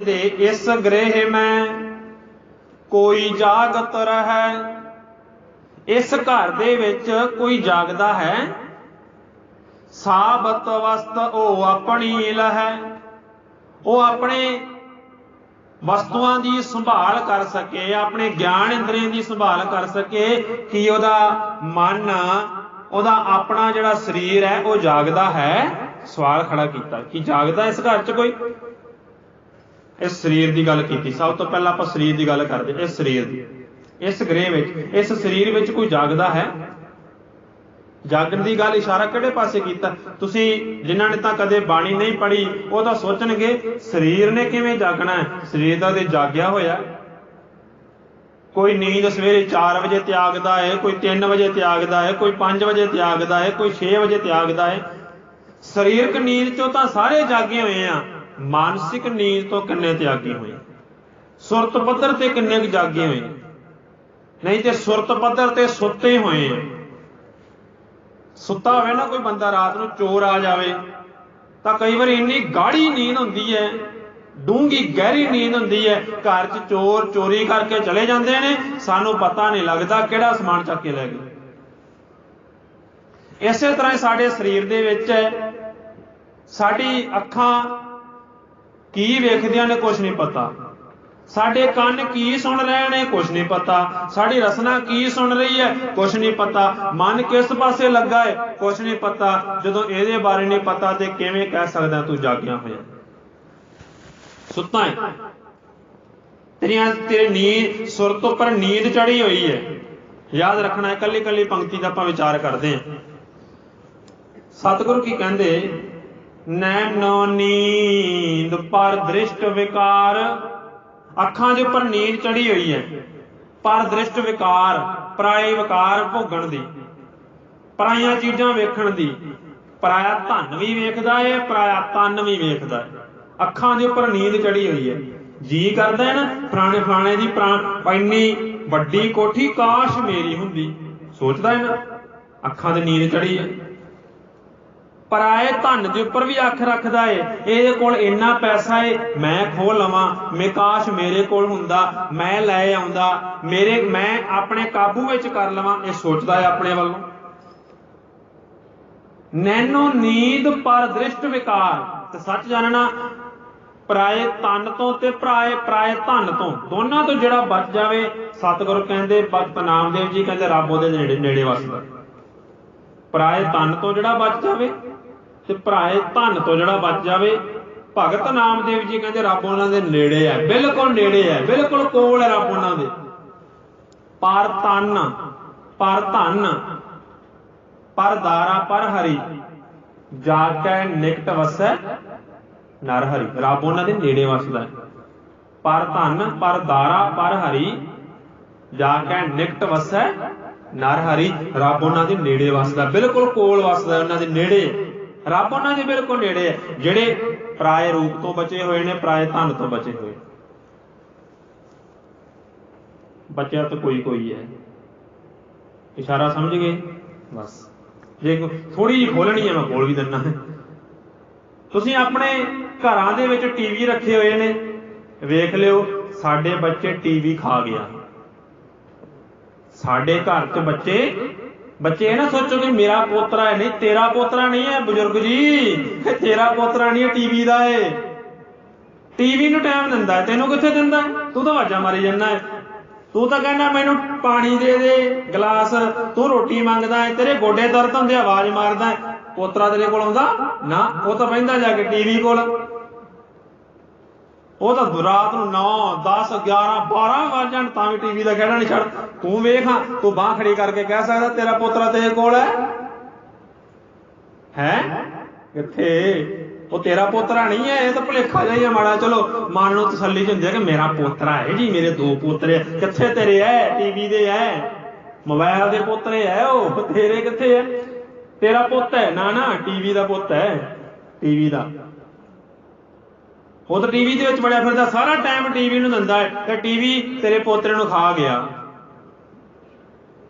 ਦੇ ਇਸ ਗ੍ਰਹਿ ਮੈਂ ਕੋਈ ਜਾਗਤ ਰਹੈ, ਇਸ ਘਰ ਦੇ ਵਿੱਚ ਕੋਈ ਜਾਗਦਾ ਹੈ। ਸਾਬਤ ਵਸਤ ਉਹ ਆਪਣੀ ਲਹੈ, ਉਹ ਆਪਣੇ ਵਸਤੂਆਂ ਦੀ ਸੰਭਾਲ ਕਰ ਸਕੇ, ਆਪਣੇ ਗਿਆਨ ਇੰਦਰੀਆਂ ਦੀ ਸੰਭਾਲ ਕਰ ਸਕੇ, ਕਿ ਉਹਦਾ ਮਨ, ਉਹਦਾ ਆਪਣਾ ਜਿਹੜਾ ਸਰੀਰ ਹੈ, ਉਹ ਜਾਗਦਾ ਹੈ। ਸਵਾਲ ਖੜਾ ਕੀਤਾ ਕਿ ਜਾਗਦਾ ਇਸ ਘਰ 'ਚ ਕੋਈ? ਇਸ ਸਰੀਰ ਦੀ ਗੱਲ ਕੀਤੀ। ਸਭ ਤੋਂ ਪਹਿਲਾਂ ਆਪਾਂ ਸਰੀਰ ਦੀ ਗੱਲ ਕਰਦੇ। ਇਸ ਸਰੀਰ ਦੀ। ਇਸ ਗ੍ਰਹਿ ਵਿੱਚ, ਇਸ ਸਰੀਰ ਵਿੱਚ ਕੋਈ ਜਾਗਦਾ ਹੈ? ਜਾਗਣ ਦੀ ਗੱਲ ਇਸ਼ਾਰਾ ਕਿਹੜੇ ਪਾਸੇ ਕੀਤਾ? ਤੁਸੀਂ ਜਿਨ੍ਹਾਂ ਨੇ ਤਾਂ ਕਦੇ ਬਾਣੀ ਨਹੀਂ ਪੜ੍ਹੀ, ਉਹ ਤਾਂ ਸੋਚਣਗੇ, ਸਰੀਰ ਨੇ ਕਿਵੇਂ ਜਾਗਣਾ ਹੈ? ਸਰੀਰ ਦਾ ਤੇ ਜਾਗਿਆ ਹੋਇਆ, ਕੋਈ ਨੀਂਦ ਸਵੇਰੇ 4 ਵਜੇ ਤਿਆਗਦਾ ਹੈ, ਕੋਈ 3 ਵਜੇ ਤਿਆਗਦਾ ਹੈ, ਕੋਈ 5 ਵਜੇ ਤਿਆਗਦਾ ਹੈ, ਕੋਈ 6 ਵਜੇ ਤਿਆਗਦਾ ਹੈ। ਸਰੀਰਕ ਨੀਂਦ ਚੋਂ ਤਾਂ ਸਾਰੇ ਜਾਗੇ ਹੋਏ ਆ। ਮਾਨਸਿਕ ਨੀਂਦ ਤੋਂ ਕਿੰਨੇ ਤਿਆਗੀ ਹੋਏ ਸੁਰਤ ਪੱਧਰ ਤੇ ਕਿੰਨੇ ਜਾਗੇ ਹੋਏ ਨਹੀਂ ਤੇ ਸੁਰਤ ਪੱਧਰ ਤੇ ਸੁੱਤੇ ਹੋਏ। ਸੁੱਤਾ ਹੋਵੇ ਨਾ ਕੋਈ ਬੰਦਾ ਰਾਤ ਨੂੰ ਚੋਰ ਆ ਜਾਵੇ, ਤਾਂ ਕਈ ਵਾਰੀ ਇੰਨੀ ਗਾੜੀ ਨੀਂਦ ਹੁੰਦੀ ਹੈ ਡੂੰਗੀ ਗਹਿਰੀ ਨੀਂਦ ਹੁੰਦੀ ਹੈ, ਘਰ 'ਚ ਚੋਰ ਚੋਰੀ ਕਰਕੇ ਚਲੇ ਜਾਂਦੇ ਨੇ, ਸਾਨੂੰ ਪਤਾ ਨਹੀਂ ਲੱਗਦਾ ਕਿਹੜਾ ਸਮਾਨ ਚੱਕ ਕੇ ਲੈ ਗਏ। ਇਸੇ ਤਰ੍ਹਾਂ ਹੀ ਸਾਡੇ ਸਰੀਰ ਦੇ ਵਿੱਚ ਸਾਡੀ ਅੱਖਾਂ ਕੀ ਵੇਖਦਿਆਂ ਨੇ ਕੁਝ ਨਹੀਂ ਪਤਾ। ਸਾਡੇ ਕੰਨ ਕੀ ਸੁਣ ਰਹੇ ਨੇ ਕੁਝ ਨਹੀਂ ਪਤਾ। ਸਾਡੀ ਰਸਨਾ ਕੀ ਸੁਣ ਰਹੀ ਹੈ ਕੁਝ ਨਹੀਂ ਪਤਾ। ਮਨ ਕਿਸ ਪਾਸੇ ਲੱਗਾ ਹੈ ਕੁਝ ਨਹੀਂ ਪਤਾ। ਜਦੋਂ ਇਹਦੇ ਬਾਰੇ ਨਹੀਂ ਪਤਾ ਤੇ ਕਿਵੇਂ ਕਹਿ ਸਕਦਾ ਤੂੰ ਜਾਗਿਆ ਹੋਇਆ? ਸੁੱਤਾ ਹੈ। ਤੇਰੀਆਂ ਤੇਰੇ ਨੀਂਦ ਸੁਰਤ ਉੱਪਰ ਨੀਂਦ ਚੜੀ ਹੋਈ ਹੈ। ਯਾਦ ਰੱਖਣਾ ਹੈ ਕੱਲੀ ਕੱਲੀ ਪੰਕਤੀ ਦਾ ਆਪਾਂ ਵਿਚਾਰ ਕਰਦੇ ਹਾਂ। ਸਤਿਗੁਰੂ ਕੀ ਕਹਿੰਦੇ ਨੈਨੋ ਨੀਂਦ ਪਰ ਦ੍ਰਿਸ਼ਟ ਵਿਕਾਰ। ਅੱਖਾਂ ਦੇ ਉੱਪਰ ਨੀਂਦ ਚੜੀ ਹੋਈ ਹੈ, ਪਰ ਦ੍ਰਿਸ਼ਟ ਵਿਕਾਰ, ਪਰਾਏ ਵਿਕਾਰ ਭੋਗਣ ਦੀ, ਪਰਾਈਆਂ ਚੀਜ਼ਾਂ ਵੇਖਣ ਦੀ, ਪਰਾਇਆ ਧਨ ਵੀ ਵੇਖਦਾ ਹੈ ਪਰਾਇਆ ਤਨ ਵੀ ਵੇਖਦਾ ਹੈ ਅੱਖਾਂ ਦੇ ਉੱਪਰ ਨੀਂਦ ਚੜੀ ਹੋਈ ਹੈ। ਜੀ ਕਰਦਾ ਹੈ ਨਾ ਪੁਰਾਣੇ ਫਲਾਣੇ ਦੀ ਇੰਨੀ ਵੱਡੀ ਕੋਠੀ ਕਾਸ਼ ਮੇਰੀ ਹੁੰਦੀ। ਸੋਚਦਾ ਹੈ ਨਾ, ਅੱਖਾਂ ਤੇ ਨੀਂਦ ਚੜੀ ਹੈ। ਪਰਾਏ ਧਨ ਦੇ ਉੱਪਰ ਵੀ ਅੱਖ ਰੱਖਦਾ ਏ, ਇਹਦੇ ਕੋਲ ਇੰਨਾ ਪੈਸਾ ਏ, ਮੈਂ ਖੋ ਲਵਾਂ। ਮੇਕਾਸ਼ ਮੇਰੇ ਕੋਲ ਹੁੰਦਾ, ਮੈਂ ਲੈ ਆਉਂਦਾ। ਮੇਰੇ, ਮੈਂ ਆਪਣੇ ਕਾਬੂ ਵਿੱਚ ਕਰ ਲਵਾਂ, ਇਹ ਸੋਚਦਾ ਏ ਆਪਣੇ ਵੱਲੋਂ। ਨੈਨੋ ਨੀਂਦ ਪਰ ਦ੍ਰਿਸ਼ਟ ਵਿਕਾਰ। ਤੇ ਸੱਚ ਜਾਣਨਾ, ਪਰਾਏ ਤਨ ਤੋਂ ਤੇ ਪਰਾਏ ਪਰਾਏ ਧਨ ਤੋਂ, ਦੋਨਾਂ ਤੋਂ ਜਿਹੜਾ ਬਚ ਜਾਵੇ, ਸਤਿਗੁਰੂ ਕਹਿੰਦੇ, ਭਗਤ ਨਾਮਦੇਵ ਜੀ ਕਹਿੰਦੇ, ਰੱਬ ਉਹਦੇ ਨੇੜੇ ਨੇੜੇ ਵਸਦਾ। ਪਰਾਏ ਤਨ ਤੋਂ ਜਿਹੜਾ ਬਚ ਜਾਵੇ ਤੇ ਭਰਾਏ, ਧਨ ਤੋਂ ਜਿਹੜਾ ਬਚ ਜਾਵੇ, ਭਗਤ ਨਾਮਦੇਵ ਜੀ ਕਹਿੰਦੇ ਰੱਬ ਉਹਨਾਂ ਦੇ ਨੇੜੇ ਹੈ, ਬਿਲਕੁਲ ਨੇੜੇ ਹੈ, ਬਿਲਕੁਲ ਕੋਲ ਹੈ ਰੱਬ ਉਹਨਾਂ ਦੇ। ਪਰ ਤਨ ਪਰ ਧਨ, ਪਰ ਦਾਰਾ, ਪਰ ਹਰੀ ਜਾ ਕੇ ਨਿਕਟ ਵਸੈ ਨਰ ਹਰੀ। ਰੱਬ ਉਹਨਾਂ ਦੇ ਨੇੜੇ ਵਸਦਾ ਹੈ। ਪਰ ਧਨ, ਪਰ ਦਾਰਾ, ਪਰ ਹਰੀ ਜਾ ਕੇ ਨਿਕਟ ਵਸੈ ਨਰ ਹਰੀ, ਰੱਬ ਉਹਨਾਂ ਦੇ ਨੇੜੇ ਵਸਦਾ, ਬਿਲਕੁਲ ਕੋਲ ਵਸਦਾ ਉਹਨਾਂ ਦੇ ਨੇੜੇ। ਰੱਬ ਉਹਨਾਂ ਦੇ ਬਿਲਕੁਲ ਨੇੜੇ ਹੈ, ਜਿਹੜੇ ਪਰਾਏ ਰੂਪ ਤੋਂ ਬਚੇ ਹੋਏ ਨੇ, ਪਰਾਏ ਧਨ ਤੋਂ ਬਚੇ ਹੋਏ। ਬਚਿਆ ਤਾਂ ਕੋਈ ਕੋਈ ਹੈ। ਇਸ਼ਾਰਾ ਸਮਝ ਗਏ? ਬਸ। ਜੇ ਥੋੜੀ ਜਿਹੀ ਖੋਲਣੀ ਹੈ, ਮੈਂ ਖੋਲ ਵੀ ਦਿੰਨਾ ਤੁਸੀਂ ਆਪਣੇ ਘਰਾਂ ਦੇ ਵਿੱਚ ਟੀਵੀ ਰੱਖੇ ਹੋਏ ਨੇ। ਵੇਖ ਲਿਓ, ਸਾਡੇ ਬੱਚੇ ਟੀਵੀ ਖਾ ਗਿਆ। ਸਾਡੇ ਘਰ 'ਚ ਬੱਚੇ ਬੱਚੇ ਇਹ ਨਾ ਸੋਚੋ ਕਿ ਮੇਰਾ ਪੋਤਰਾ ਹੈ, ਨਹੀਂ, ਤੇਰਾ ਪੋਤਰਾ ਨਹੀਂ ਹੈ, ਬਜ਼ੁਰਗ ਜੀ। ਤੇਰਾ ਪੋਤਰਾ ਨਹੀਂ ਹੈ, ਟੀਵੀ ਦਾ ਏ। ਟੀਵੀ ਨੂੰ ਟਾਈਮ ਦਿੰਦਾ ਤੈਨੂੰ ਕਿੱਥੇ ਦਿੰਦਾ ਤੂੰ ਤਾਂ ਆਵਾਜ਼ਾਂ ਮਾਰੀ ਜਾਂਦਾ ਹੈ। ਤੂੰ ਤਾਂ ਕਹਿੰਦਾ ਮੈਨੂੰ ਪਾਣੀ ਦੇ ਦੇ, ਗਲਾਸ, ਤੂੰ ਰੋਟੀ ਮੰਗਦਾ ਹੈ, ਤੇਰੇ ਗੋਡੇ ਦਰਦ ਹੁੰਦੇ, ਆਵਾਜ਼ ਮਾਰਦਾ ਹੈ। ਪੋਤਰਾ ਤੇਰੇ ਕੋਲ ਆਉਂਦਾ? ਨਾ, ਉਹ ਤਾਂ ਬੈਂਦਾ ਜਾ ਕੇ ਟੀਵੀ ਕੋਲ। ਉਹ ਤਾਂ ਰਾਤ ਨੂੰ 9 10 11 12 ਵਜ ਜਾਣ, ਤਾਂ ਵੀ ਟੀਵੀ ਦਾ ਖੇੜਾ ਨਹੀਂ ਛੱਡ। ਤੂੰ ਵੇਖ ਤੂੰ ਬਾਹ ਖੜੀ ਕਰਕੇ ਕਹਿ ਸਕਦਾ ਤੇਰਾ ਪੋਤਰਾ ਤੇਰੇ ਕੋਲ ਹੈ। ਹੈ? ਕਿੱਥੇ? ਉਹ ਤੇਰਾ ਪੋਤਰਾ ਨਹੀਂ ਹੈ, ਇਹ ਤਾਂ ਭੁਲੇਖਾ ਜਾਈਆ ਮਾੜਾ। ਚਲੋ, ਮਨ ਨੂੰ ਤਸੱਲੀ ਹੁੰਦੀ ਹੈ ਕਿ ਮੇਰਾ ਪੋਤਰਾ ਹੈ ਜੀ, ਮੇਰੇ ਦੋ ਪੋਤਰੇ ਕਿੱਥੇ ਤੇਰੇ ਹੈ ਟੀਵੀ ਦੇ ਹੈ ਮੋਬਾਈਲ ਦੇ ਪੋਤਰੇ ਹੈ ਉਹ? ਤੇਰੇ ਕਿੱਥੇ ਹੈ ਤੇਰਾ ਪੁੱਤ ਹੈ, ਨਾ ਨਾ, ਟੀਵੀ ਦਾ ਪੁੱਤ ਹੈ, ਟੀਵੀ ਦਾ। ਉਹ ਤਾਂ ਟੀਵੀ ਦੇ ਵਿੱਚ ਬੜਿਆ ਫਿਰਦਾ, ਸਾਰਾ ਟਾਈਮ ਟੀਵੀ ਨੂੰ ਦਿੰਦਾ ਹੈ, ਤੇ ਟੀਵੀ ਤੇਰੇ ਪੋਤਰੇ ਨੂੰ ਖਾ ਗਿਆ।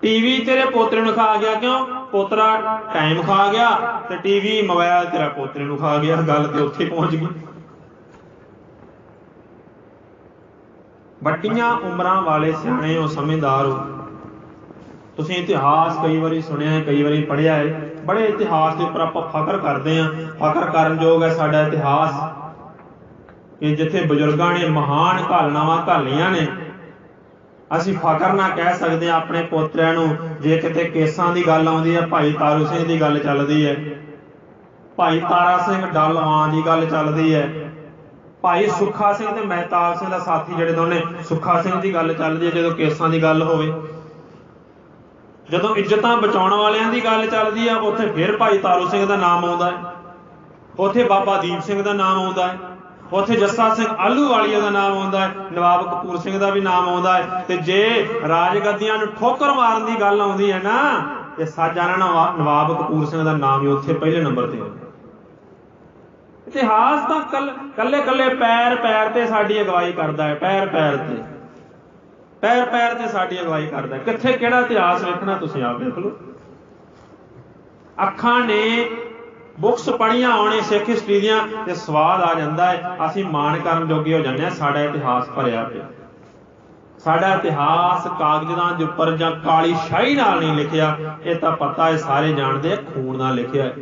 ਟੀਵੀ ਤੇਰੇ ਪੋਤਰੇ ਨੂੰ ਖਾ ਗਿਆ ਕਿਉਂ? ਪੋਤਰਾ ਟਾਈਮ ਖਾ ਗਿਆ, ਤੇ ਟੀਵੀ ਮੋਬਾਈਲ ਤੇਰਾ ਪੋਤਰੇ ਨੂੰ ਖਾ ਗਿਆ, ਗੱਲ ਤੇ ਉੱਥੇ ਪਹੁੰਚ ਗਈ। ਵੱਡੀਆਂ ਉਮਰਾਂ ਵਾਲੇ ਸਿਆਣੇ ਹੋ ਸਮਝਦਾਰ ਹੋ। ਤੁਸੀਂ ਇਤਿਹਾਸ ਕਈ ਵਾਰੀ ਸੁਣਿਆ ਹੈ, ਕਈ ਵਾਰੀ ਪੜ੍ਹਿਆ ਹੈ। ਬੜੇ ਇਤਿਹਾਸ ਦੇ ਉੱਪਰ ਆਪਾਂ ਫਖਰ ਕਰਦੇ ਹਾਂ। ਫਖਰ ਕਰਨ ਯੋਗ ਹੈ ਸਾਡਾ ਇਤਿਹਾਸ। ਕਿ ਜਿੱਥੇ ਬਜ਼ੁਰਗਾਂ ਨੇ ਮਹਾਨ ਘਾਲਣਾਵਾਂ ਘਾਲੀਆਂ ਨੇ, ਅਸੀਂ ਫਖਰ ਨਾਲ ਕਹਿ ਸਕਦੇ ਹਾਂ ਆਪਣੇ ਪੋਤਰਿਆਂ ਨੂੰ, ਜੇ ਕਿਤੇ ਕੇਸਾਂ ਦੀ ਗੱਲ ਆਉਂਦੀ ਹੈ, ਭਾਈ ਤਾਰੂ ਸਿੰਘ ਦੀ ਗੱਲ ਚੱਲਦੀ ਹੈ। ਭਾਈ ਤਾਰਾ ਸਿੰਘ ਡੱਲਵਾਂ ਦੀ ਗੱਲ ਚੱਲਦੀ ਹੈ। ਭਾਈ ਸੁੱਖਾ ਸਿੰਘ ਤੇ ਮਹਿਤਾਬ ਸਿੰਘ ਦਾ ਸਾਥੀ ਜਿਹੜੇ ਦੋਨੇ, ਸੁੱਖਾ ਸਿੰਘ ਦੀ ਗੱਲ ਚੱਲਦੀ ਹੈ ਜਦੋਂ ਕੇਸਾਂ ਦੀ ਗੱਲ ਹੋਵੇ। ਜਦੋਂ ਇੱਜ਼ਤਾਂ ਬਚਾਉਣ ਵਾਲਿਆਂ ਦੀ ਗੱਲ ਚੱਲਦੀ ਆ ਉੱਥੇ ਫਿਰ ਭਾਈ ਤਾਰੂ ਸਿੰਘ ਦਾ ਨਾਮ ਆਉਂਦਾ ਹੈ। ਉੱਥੇ ਬਾਬਾ ਦੀਪ ਸਿੰਘ ਦਾ ਨਾਮ ਆਉਂਦਾ ਹੈ। ਉੱਥੇ ਜੱਸਾ ਸਿੰਘ ਆਲੂ ਵਾਲੀਆ ਦਾ ਨਾਮ ਆਉਂਦਾ ਹੈ, ਨਵਾਬ ਕਪੂਰ ਸਿੰਘ ਦਾ ਵੀ ਨਾਮ ਆਉਂਦਾ ਹੈ। ਤੇ ਜੇ ਰਾਜਗੱਦੀਆਂ ਨੂੰ ਠੋਕਰ ਮਾਰਨ ਦੀ ਗੱਲ ਆਉਂਦੀ ਹੈ ਨਾ ਤੇ ਸਾਜਾਨਾ ਨਵਾਬ ਕਪੂਰ ਸਿੰਘ ਦਾ ਨਾਮ ਹੀ ਉੱਥੇ ਪਹਿਲੇ ਨੰਬਰ ਤੇ ਆਉਂਦਾ ਇਤਿਹਾਸ ਤਾਂ ਕੱਲੇ ਕੱਲੇ ਪੈਰ ਪੈਰ ਤੇ ਸਾਡੀ ਅਗਵਾਈ ਕਰਦਾ ਹੈ, ਪੈਰ ਪੈਰ ਤੇ। ਪੈਰ ਪੈਰ ਤੇ ਸਾਡੀ ਅਗਵਾਈ ਕਰਦਾ ਹੈ। ਕਿੱਥੇ, ਕਿਹੜਾ ਇਤਿਹਾਸ ਵੇਖਣਾ ਤੁਸੀਂ ਆਪ ਦੇਖ ਲਓ। ਅੱਖਾਂ ਨੇ ਬੁੱਕਸ ਪੜੀਆਂ ਆਉਣੇ, ਸਿੱਖ ਹਿਸਟਰੀ ਦੀਆਂ, ਤੇ ਸਵਾਦ ਆ ਜਾਂਦਾ ਹੈ। ਅਸੀਂ ਮਾਣ ਕਰਨ ਜੋਗੇ ਹੋ ਜਾਂਦੇ ਆ ਸਾਡਾ ਇਤਿਹਾਸ ਭਰਿਆ ਪਿਆ। ਸਾਡਾ ਇਤਿਹਾਸ ਕਾਗਜ਼ਾਂ ਦੇ ਉੱਪਰ ਜਾਂ ਕਾਲੀ ਸ਼ਾਹੀ ਨਾਲ ਨਹੀਂ ਲਿਖਿਆ, ਇਹ ਤਾਂ ਪਤਾ ਹੈ, ਸਾਰੇ ਜਾਣਦੇ ਆ, ਖੂਨ ਨਾਲ ਲਿਖਿਆ ਹੈ।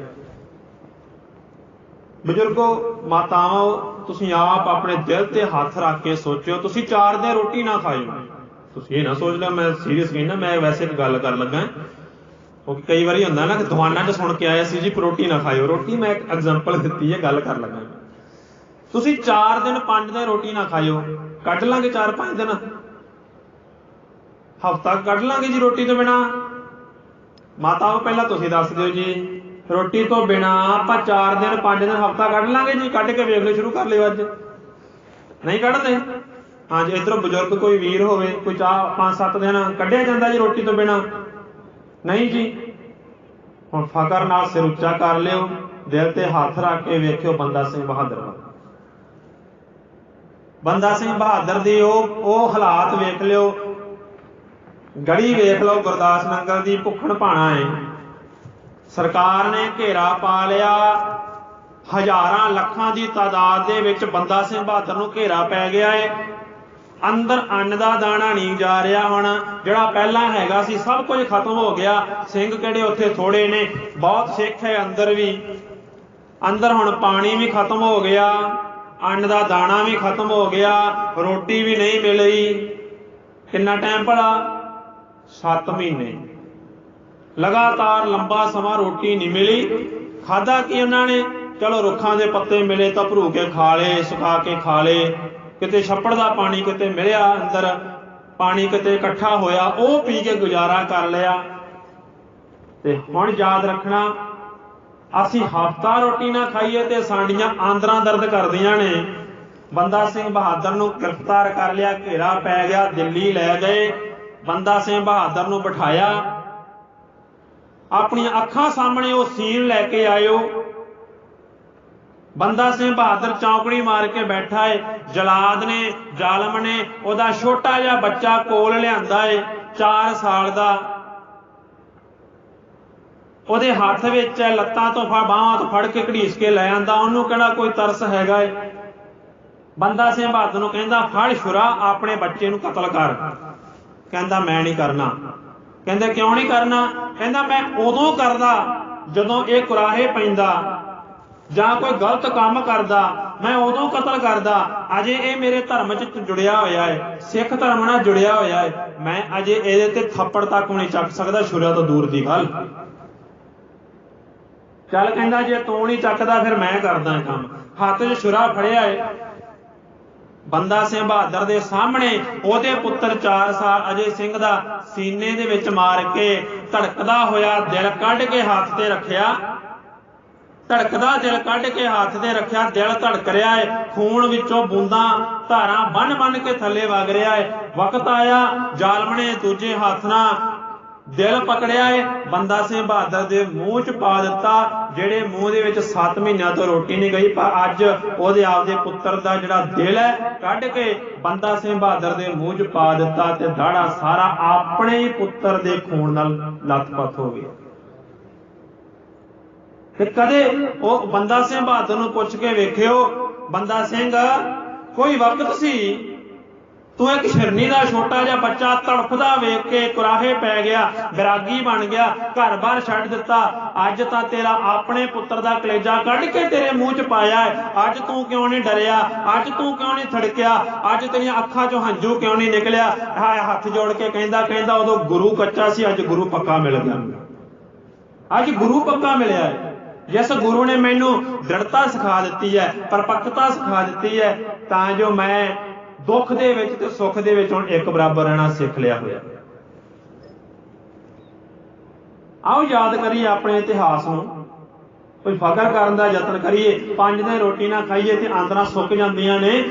ਬਜ਼ੁਰਗੋ, ਮਾਤਾਵਾਂ, ਤੁਸੀਂ ਆਪ ਆਪਣੇ ਦਿਲ ਤੇ ਹੱਥ ਰੱਖ ਕੇ ਸੋਚਿਓ, ਤੁਸੀਂ ਚਾਰ ਦਿਨ ਰੋਟੀ ਨਾ ਖਾਇਓ। ਤੁਸੀਂ ਇਹ ਨਾ ਸੋਚ ਲਿਆ ਮੈਂ ਸੀਰੀਅਸ ਕਹਿੰਦਾ, ਮੈਂ ਵੈਸੇ ਇੱਕ ਗੱਲ ਕਰਨ ਲੱਗਾ ਕਿਉਂਕਿ ਕਈ ਵਾਰੀ ਹੁੰਦਾ ਨਾ ਕਿ ਦਵਾਨਾਂ 'ਚ ਸੁਣ ਕੇ ਆਇਆ ਸੀ ਜੀ ਰੋਟੀ ਨਾ ਖਾਇਓ। ਰੋਟੀ ਮੈਂ ਇੱਕ ਐਗਜ਼ਾਮਪਲ ਦਿੱਤੀ ਹੈ, ਗੱਲ ਕਰ ਲੱਗਾ ਤੁਸੀਂ 4 ਦਿਨ 5 ਦਿਨ ਰੋਟੀ ਨਾ ਖਾਇਓ। ਕੱਢ ਲਾਂਗੇ 4-5 ਦਿਨ। ਹਫਤਾ ਕੱਢ ਲਾਂਗੇ ਜੀ ਰੋਟੀ ਤੋਂ ਬਿਨਾ। ਮਾਤਾ ਪਹਿਲਾਂ ਤੁਸੀਂ ਦੱਸ ਦਿਓ ਜੀ, ਰੋਟੀ ਤੋਂ ਬਿਨਾ ਆਪਾਂ 4 ਦਿਨ 5 ਦਿਨ, ਹਫਤਾ ਕੱਢ ਲਾਂਗੇ ਜੀ, ਕੱਢ ਕੇ ਵੇਖ ਲਓ, ਸ਼ੁਰੂ ਕਰ ਲਿਓ ਅੱਜ। ਨਹੀਂ ਕੱਢਦੇ? ਹਾਂਜੀ, ਇਧਰੋਂ ਬਜ਼ੁਰਗ ਕੋਈ ਵੀਰ ਹੋਵੇ, ਕੋਈ ਚਾਹ 5-7 ਦਿਨ ਕੱਢਿਆ ਜਾਂਦਾ ਜੀ ਰੋਟੀ ਤੋਂ ਬਿਨਾ। ਨਹੀਂ ਜੀ। ਹੁਣ ਫਕਰ ਨਾਲ ਸਿਰ ਉੱਚਾ ਕਰ ਲਿਓ, ਦਿਲ ਤੇ ਹੱਥ ਰੱਖ ਕੇ ਵੇਖਿਓ ਬੰਦਾ ਸਿੰਘ ਬਹਾਦਰ ਬੰਦਾ ਸਿੰਘ ਬਹਾਦਰ ਦੀ ਉਹ ਉਹ ਹਾਲਾਤ ਵੇਖ ਲਿਓ। ਗੜੀ ਵੇਖ ਲਓ ਗੁਰਦਾਸ ਨੰਗਲ ਦੀ ਭੁੱਖਣ ਭਾਣਾ ਹੈ ਸਰਕਾਰ ਨੇ ਘੇਰਾ ਪਾ ਲਿਆ। ਹਜ਼ਾਰਾਂ ਲੱਖਾਂ ਦੀ ਤਾਦਾਦ ਦੇ ਵਿੱਚ ਬੰਦਾ ਸਿੰਘ ਬਹਾਦਰ ਨੂੰ ਘੇਰਾ ਪੈ ਗਿਆ ਏ। ਅੰਦਰ ਅੰਨ ਦਾ ਦਾਣਾ ਨਹੀਂ ਜਾ ਰਿਹਾ ਹੁਣ, ਜਿਹੜਾ ਪਹਿਲਾਂ ਹੈਗਾ ਸੀ, ਸਭ ਕੁਝ ਖਤਮ ਹੋ ਗਿਆ। ਸਿੰਘ ਕਿਹੜੇ ਉੱਥੇ ਥੋੜੇ ਨੇ? ਬਹੁਤ ਸਿੱਖ ਹੈ ਅੰਦਰ ਵੀ। ਅੰਦਰ ਹੁਣ ਪਾਣੀ ਵੀ ਖਤਮ ਹੋ ਗਿਆ, ਅੰਨ ਦਾ ਦਾਣਾ ਵੀ ਖਤਮ ਹੋ ਗਿਆ, ਰੋਟੀ ਵੀ ਨਹੀਂ ਮਿਲ ਰਹੀ। ਕਿੰਨਾ ਟਾਈਮ ਭਲਾ? 7 ਮਹੀਨੇ। ਲਗਾਤਾਰ ਲੰਬਾ ਸਮਾਂ ਰੋਟੀ ਨਹੀਂ ਮਿਲੀ। ਖਾਦਾ ਕੀ ਉਹਨਾਂ ਨੇ? ਚਲੋ ਰੁੱਖਾਂ ਦੇ ਪੱਤੇ ਮਿਲੇ ਤਾਂ ਭਰੂ ਕੇ ਖਾ ਲਏ, ਸੁਕਾ ਕੇ ਖਾ ਲਏ। ਕਿਤੇ ਛੱਪੜ ਦਾ ਪਾਣੀ ਕਿਤੇ ਮਿਲਿਆ ਅੰਦਰ, ਪਾਣੀ ਕਿਤੇ ਇਕੱਠਾ ਹੋਇਆ, ਉਹ ਪੀ ਕੇ ਗੁਜ਼ਾਰਾ ਕਰ ਲਿਆ। ਤੇ ਹੁਣ ਯਾਦ ਰੱਖਣਾ, ਅਸੀਂ ਹਫਤਾ ਰੋਟੀ ਨਾ ਖਾਈਏ ਤੇ ਸਾਡੀਆਂ ਆਂਦਰਾਂ ਦਰਦ ਕਰਦੀਆਂ ਨੇ। ਬੰਦਾ ਸਿੰਘ ਬਹਾਦਰ ਨੂੰ ਗ੍ਰਿਫਤਾਰ ਕਰ ਲਿਆ, ਘੇਰਾ ਪੈ ਗਿਆ, ਦਿੱਲੀ ਲੈ ਗਏ। ਬੰਦਾ ਸਿੰਘ ਬਹਾਦਰ ਨੂੰ ਬਿਠਾਇਆ। ਆਪਣੀਆਂ ਅੱਖਾਂ ਸਾਹਮਣੇ ਉਹ ਸੀਨ ਲੈ ਕੇ ਆਇਓ। ਬੰਦਾ ਸਿੰਘ ਬਹਾਦਰ ਚੌਂਕੜੀ ਮਾਰ ਕੇ ਬੈਠਾ ਏ, ਜਲਾਦ ਨੇ, ਜ਼ਾਲਮ ਨੇ, ਉਹਦਾ ਛੋਟਾ ਜਿਹਾ ਬੱਚਾ ਕੋਲ ਲਿਆਂਦਾ ਏ 4 ਸਾਲ ਦਾ। ਉਹਦੇ ਹੱਥ ਵਿੱਚ ਲੱਤਾਂ ਤੋਂ ਫੜ, ਬਾਹਾਂ ਤੋਂ ਫੜ ਕੇ ਘੜੀਸ ਕੇ ਲੈ ਆਂਦਾ, ਉਹਨੂੰ ਕਿਹੜਾ ਕੋਈ ਤਰਸ ਹੈਗਾ ਏ? ਬੰਦਾ ਸਿੰਘ ਬਹਾਦਰ ਨੂੰ ਕਹਿੰਦਾ, ਫੜ ਸ਼ੁਰਾ ਆਪਣੇ ਬੱਚੇ ਨੂੰ ਕਤਲ ਕਰ। ਕਹਿੰਦਾ, ਮੈਂ ਨਹੀਂ ਕਰਨਾ। ਕਹਿੰਦੇ, ਕਿਉਂ ਨਹੀਂ ਕਰਨਾ? ਕਹਿੰਦਾ, ਮੈਂ ਉਦੋਂ ਕਰਦਾ ਜਦੋਂ ਇਹ ਕੁਰਾਹੇ ਪੈਂਦਾ। ਜਾਂ ਕੋਈ ਗਲਤ ਕੰਮ ਕਰਦਾ, ਮੈਂ ਉਦੋਂ ਕਤਲ ਕਰਦਾ, ਅਜੇ ਇਹ ਮੇਰੇ ਧਰਮ 'ਚ ਜੁੜਿਆ ਹੋਇਆ ਹੈ, ਸਿੱਖ ਧਰਮ ਨਾਲ ਜੁੜਿਆ ਹੋਇਆ ਹੈ, ਮੈਂ ਅਜੇ ਇਹਦੇ ਤੇ ਥੱਪੜ ਤੱਕ ਨਹੀਂ ਚੱਕ ਸਕਦਾ, ਛੁਰਿਆ ਤੋਂ ਦੂਰ ਦੀ ਗੱਲ। ਚੱਲ ਕਹਿੰਦਾ, ਜੇ ਤੂੰ ਨਹੀਂ ਚੱਕਦਾ, ਫਿਰ ਮੈਂ ਕਰਦਾ ਕੰਮ। ਹੱਥ 'ਚ ਸ਼ੁਰਾ ਫੜਿਆ ਹੈ ਬੰਦਾ ਸਿੰਘ ਬਹਾਦਰ ਦੇ ਸਾਹਮਣੇ, ਉਹਦੇ ਪੁੱਤਰ 4 ਸਾਲ ਅਜੇ ਸਿੰਘ ਦਾ ਸੀਨੇ ਦੇ ਵਿੱਚ ਮਾਰ ਕੇ ਧੜਕਦਾ ਹੋਇਆ ਦਿਲ ਕੱਢ ਕੇ ਹੱਥ ਤੇ ਰੱਖਿਆ। ਧੜਕਦਾ ਦਿਲ ਕੱਢ ਕੇ ਹੱਥ ਤੇ ਰੱਖਿਆ, ਦਿਲ ਧੜਕ ਰਿਹਾ ਏ। ਖੂਨ ਵਿੱਚੋਂ ਬੂੰਦਾਂ ਧਾਰਾਂ ਬੰਨ ਬੰਨ ਕੇ ਥੱਲੇ ਵਗ ਰਿਹਾ ਏ। ਵਕਤ ਆਇਆ ਜ਼ਾਲਮ ਨੇ ਦੂਜੇ ਹੱਥ ਨਾਲ ਦਿਲ ਪਕੜਿਆ ਏ। ਬੰਦਾ ਸਿੰਘ ਬਹਾਦਰ ਦੇ ਮੂੰਹ 'ਚ ਪਾ ਦਿੱਤਾ, ਜਿਹੜੇ ਮੂੰਹ ਦੇ ਵਿੱਚ 7 ਮਹੀਨਿਆਂ ਤੋਂ ਰੋਟੀ ਨਹੀਂ ਗਈ, ਪਰ ਅੱਜ ਉਹਦੇ ਆਪਦੇ ਪੁੱਤਰ ਦਾ ਜਿਹੜਾ ਦਿਲ ਹੈ, ਕੱਢ ਕੇ ਬੰਦਾ ਸਿੰਘ ਬਹਾਦਰ ਦੇ ਮੂੰਹ 'ਚ ਪਾ ਦਿੱਤਾ ਤੇ ਦਾੜਾ ਸਾਰਾ ਆਪਣੇ ਹੀ ਪੁੱਤਰ ਦੇ ਖੂਨ ਨਾਲ ਲੱਥਪੱਥ ਹੋ ਗਿਆ। ਤੇ ਕਦੇ ਉਹ ਬੰਦਾ ਸਿੰਘ ਬਹਾਦਰ ਨੂੰ ਪੁੱਛ ਕੇ ਵੇਖਿਓ, ਬੰਦਾ ਸਿੰਘ, ਕੋਈ ਵਕਤ ਸੀ? ਤੂੰ ਇੱਕ ਸ਼ਰਨੀ ਦਾ ਛੋਟਾ ਜਿਹਾ ਬੱਚਾ ਤੜਫਦਾ ਵੇਖ ਕੇ ਕੁਰਾਹੇ ਪੈ ਗਿਆ, ਵਿਰਾਗੀ ਬਣ ਗਿਆ ਘਰ-ਬਾਰ ਛੱਡ ਦਿੱਤਾ। ਅੱਜ ਤਾਂ ਤੇਰਾ ਆਪਣੇ ਪੁੱਤਰ ਦਾ ਕਲੇਜਾ ਕੱਢ ਕੇ ਤੇਰੇ ਮੂੰਹ 'ਚ ਪਾਇਆ ਅੱਜ ਤੂੰ ਕਿਉਂ ਨਹੀਂ ਡਰਿਆ? ਅੱਜ ਤੂੰ ਕਿਉਂ ਨਹੀਂ ਥੜਕਿਆ? ਅੱਜ ਤੇਰੀਆਂ ਅੱਖਾਂ 'ਚੋਂ ਹੰਝੂ ਕਿਉਂ ਨਹੀਂ ਨਿਕਲਿਆ? ਹਾਏ, ਹੱਥ ਜੋੜ ਕੇ ਕਹਿੰਦਾ ਕਹਿੰਦਾ, ਉਦੋਂ ਗੁਰੂ ਕੱਚਾ ਸੀ, ਅੱਜ ਗੁਰੂ ਪੱਕਾ ਮਿਲ ਗਿਆ। ਅੱਜ ਗੁਰੂ ਪੱਕਾ ਮਿਲਿਆ ਹੈ। ਜਿਸ ਗੁਰੂ ਨੇ ਮੈਨੂੰ ਦ੍ਰਿੜਤਾ ਸਿਖਾ ਦਿੱਤੀ ਹੈ, ਪਰਪੱਕਤਾ ਸਿਖਾ ਦਿੱਤੀ ਹੈ, ਤਾਂ ਜੋ ਮੈਂ ਦੁੱਖ ਦੇ ਵਿੱਚ ਤੇ ਸੁੱਖ ਦੇ ਵਿੱਚ ਹੁਣ ਇੱਕ ਬਰਾਬਰ ਰਹਿਣਾ ਸਿੱਖ ਲਿਆ ਹੋਇਆ। ਆਓ ਯਾਦ ਕਰੀਏ ਆਪਣੇ ਇਤਿਹਾਸ ਨੂੰ। ਕੋਈ ਫਕਰ ਕਰਨ ਦਾ ਯਤਨ ਕਰੀਏ, ਪੰਜ ਦਿਨ ਰੋਟੀ ਨਾ ਖਾਈਏ ਤੇ ਆਂਦਰਾਂ ਸੁੱਕ ਜਾਂਦੀਆਂ ਨੇ।